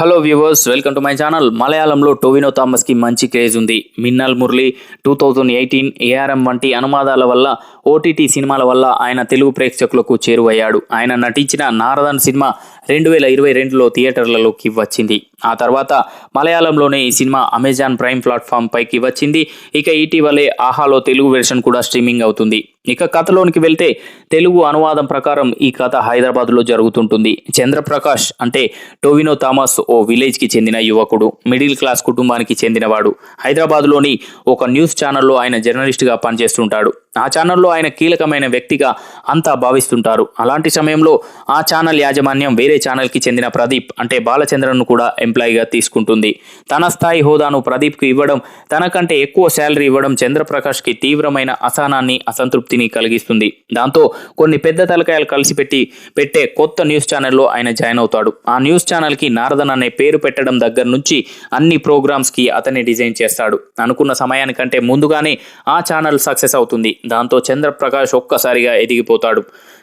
Hello viewers welcome to my channel మలయాళంలో టోవినో థామస్కి మంచి క్రేజ్ ఉంది. Minnal Murali two thousand eighteen A R M వంటి అనువాదాల వల్ల ఓటీటీ సినిమాల వల్ల ఆయన తెలుగు ప్రేక్షకులకు చేరువయ్యాడు. ఆయన నటించిన నారదన్ సినిమా రెండు వేల ఇరవై రెండులో థియేటర్లలోకి వచ్చింది. ఆ తర్వాత మలయాళంలోనే ఈ సినిమా అమెజాన్ ప్రైమ్ ప్లాట్ఫామ్ పైకి వచ్చింది. ఇక ఇటీవలే ఆహాలో తెలుగు వెర్షన్ కూడా స్ట్రీమింగ్ అవుతుంది. ఇక కథలోనికి వెళ్తే తెలుగు అనువాదం ప్రకారం ఈ కథ హైదరాబాద్లో జరుగుతుంటుంది. చంద్రప్రకాష్ అంటే టోవినో థామస్ ఓ విలేజ్కి చెందిన యువకుడు మిడిల్ క్లాస్ కుటుంబానికి చెందినవాడు. హైదరాబాద్లోని ఒక న్యూస్ ఛానల్లో ఆయన జర్నలిస్ట్గా పనిచేస్తుంటాడు. ఆ ఛానల్లో ఆయన కీలకమైన వ్యక్తిగా అంతా భావిస్తుంటారు. అలాంటి సమయంలో ఆ ఛానల్ యాజమాన్యం వేరే ఛానల్కి చెందిన ప్రదీప్ అంటే బాలచంద్రన్ను కూడా ఎంప్లాయీగా తీసుకుంటుంది. తన స్థాయి హోదాను ప్రదీప్కు ఇవ్వడం తనకంటే ఎక్కువ శాలరీ ఇవ్వడం చంద్రప్రకాష్కి తీవ్రమైన అసహనాన్ని అసంతృప్తిని కలిగిస్తుంది. దాంతో కొన్ని పెద్ద తలకాయలు కలిసి పెట్టి పెట్టే కొత్త న్యూస్ ఛానల్లో ఆయన జాయిన్ అవుతాడు. ఆ న్యూస్ ఛానల్కి నారదన్ అనే పేరు పెట్టడం దగ్గర నుంచి అన్ని ప్రోగ్రామ్స్కి అతనే డిజైన్ చేస్తాడు. అనుకున్న సమయానికంటే ముందుగానే ఆ ఛానల్ సక్సెస్ అవుతుంది. దాంతో చంద్రప్రకాష్ ఒక్కసారిగా ఎదిగిపోతాడు.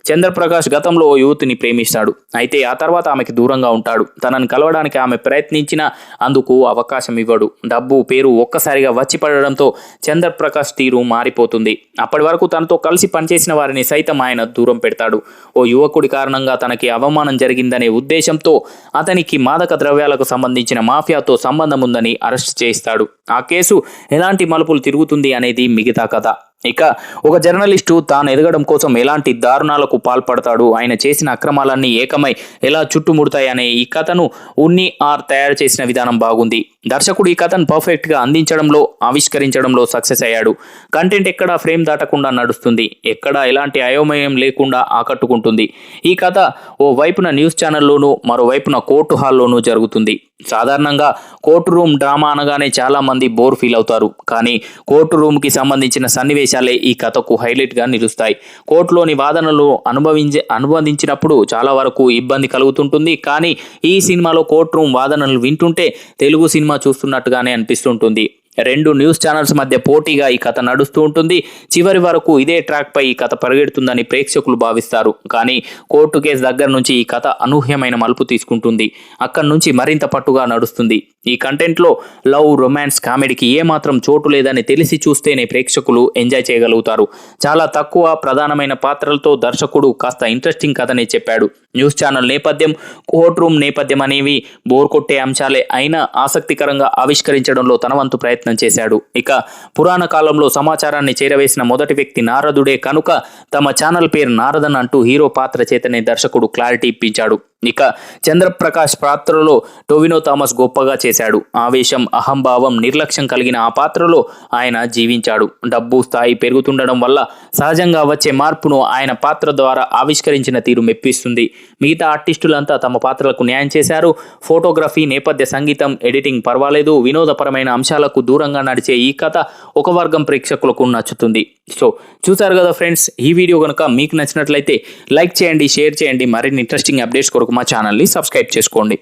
చంద్రప్రకాష్ గతంలో ఓ యువతిని ప్రేమిస్తాడు. అయితే ఆ తర్వాత ఆమెకి దూరంగా ఉంటాడు. తనను కలవడానికి ఆమె ప్రయత్నించినా అందుకు అవకాశం ఇవ్వడు. డబ్బు పేరు ఒక్కసారిగా వచ్చి పడడంతో చంద్రప్రకాష్ తీరు మారిపోతుంది. అప్పటి వరకు తనతో కలిసి పనిచేసిన వారిని సైతం ఆయన దూరం పెడతాడు. ఓ యువకుడి కారణంగా తనకి అవమానం జరిగిందనే ఉద్దేశంతో అతనికి మాదక ద్రవ్యాలకు సంబంధించిన మాఫియాతో సంబంధం ఉందని అరెస్ట్ చేస్తాడు ఆ కేసు ఎలాంటి మలుపులు తిరుగుతుంది అనేది మిగతా కథ. ఇక ఒక జర్నలిస్టు తాను ఎదగడం కోసం ఎలాంటి దారుణాలకు పాల్పడతాడు? ఆయన చేసిన అక్రమాలన్నీ ఏకమై ఎలా చుట్టుముడతాయనే ఈ కథను ఉన్ని ఆర్ తయారు చేసిన విధానం బాగుంది. దర్శకుడు ఈ కథను పర్ఫెక్ట్గా అందించడంలో ఆవిష్కరించడంలో సక్సెస్ అయ్యాడు. కంటెంట్ ఎక్కడా ఫ్రేమ్ దాటకుండా నడుస్తుంది. ఎక్కడా ఎలాంటి అయోమయం లేకుండా ఆకట్టుకుంటుంది. ఈ కథ ఓ వైపున న్యూస్ ఛానల్లోనూ మరోవైపున కోర్టు హాల్లోనూ జరుగుతుంది. సాధారణంగా కోర్టు రూమ్ డ్రామా అనగానే చాలా మంది బోర్ ఫీల్ అవుతారు. కానీ కోర్టు రూమ్కి సంబంధించిన సన్నివేశాలే ఈ కథకు హైలైట్గా నిలుస్తాయి. కోర్టులోని వాదనలు అనుభవించే అనుబంధించినప్పుడు చాలా వరకు ఇబ్బంది కలుగుతుంటుంది. కానీ ఈ సినిమాలో కోర్టు రూమ్ వాదనలు వింటుంటే తెలుగు సినిమా చూస్తున్నట్టుగానే అనిపిస్తుంటుంది. రెండు న్యూస్ ఛానల్స్ మధ్య పోటీగా ఈ కథ నడుస్తూ ఉంటుంది. చివరి వరకు ఇదే ట్రాక్పై ఈ కథ పరిగెడుతుందని ప్రేక్షకులు భావిస్తారు. కానీ కోర్టు కేసు దగ్గర నుంచి ఈ కథ అనూహ్యమైన మలుపు తీసుకుంటుంది. అక్కడి నుంచి మరింత పట్టుగా నడుస్తుంది. ఈ కంటెంట్లో లవ్ రొమాన్స్ కామెడీకి ఏమాత్రం చోటు లేదని తెలిసి చూస్తేనే ప్రేక్షకులు ఎంజాయ్ చేయగలుగుతారు. చాలా తక్కువ ప్రధానమైన పాత్రలతో దర్శకుడు కాస్త ఇంట్రెస్టింగ్ కథనే చెప్పాడు. న్యూస్ ఛానల్ నేపథ్యం కోర్ట్ రూమ్ నేపథ్యం అనేవి బోర్ కొట్టే అంశాలే. అయినా ఆసక్తికరంగా ఆవిష్కరించడంలో తన వంతు ప్రయత్నం చేశాడు. ఇక పురాణ కాలంలో సమాచారాన్ని చేరవేసిన మొదటి వ్యక్తి నారదుడే కనుక తమ ఛానల్ పేరు నారదన్ అంటూ హీరో పాత్ర చేతనే దర్శకుడు క్లారిటీ ఇప్పించాడు. ఇక చంద్రప్రకాష్ పాత్రలో టోవినో థామస్ గొప్పగా చేశాడు. ఆవేశం అహంభావం నిర్లక్ష్యం కలిగిన ఆ పాత్రలో ఆయన జీవించాడు. డబ్బు స్థాయి పెరుగుతుండడం వల్ల సహజంగా వచ్చే మార్పును ఆయన పాత్ర ద్వారా ఆవిష్కరించిన తీరు మెప్పిస్తుంది. మిగతా ఆర్టిస్టులంతా తమ పాత్రలకు న్యాయం చేశారు. ఫోటోగ్రఫీ నేపథ్య సంగీతం ఎడిటింగ్ పర్వాలేదు. వినోదపరమైన అంశాలకు దూరంగా నడిచే ఈ కథ ఒక వర్గం ప్రేక్షకులకు నచ్చుతుంది. సో చూసారు కదా ఫ్రెండ్స్ ఈ వీడియో కనుక మీకు నచ్చినట్లయితే లైక్ చేయండి షేర్ చేయండి. మరిన్ని ఇంట్రెస్టింగ్ అప్డేట్స్ కొరకు మా ఛానల్ని సబ్స్క్రైబ్ చేసుకోండి.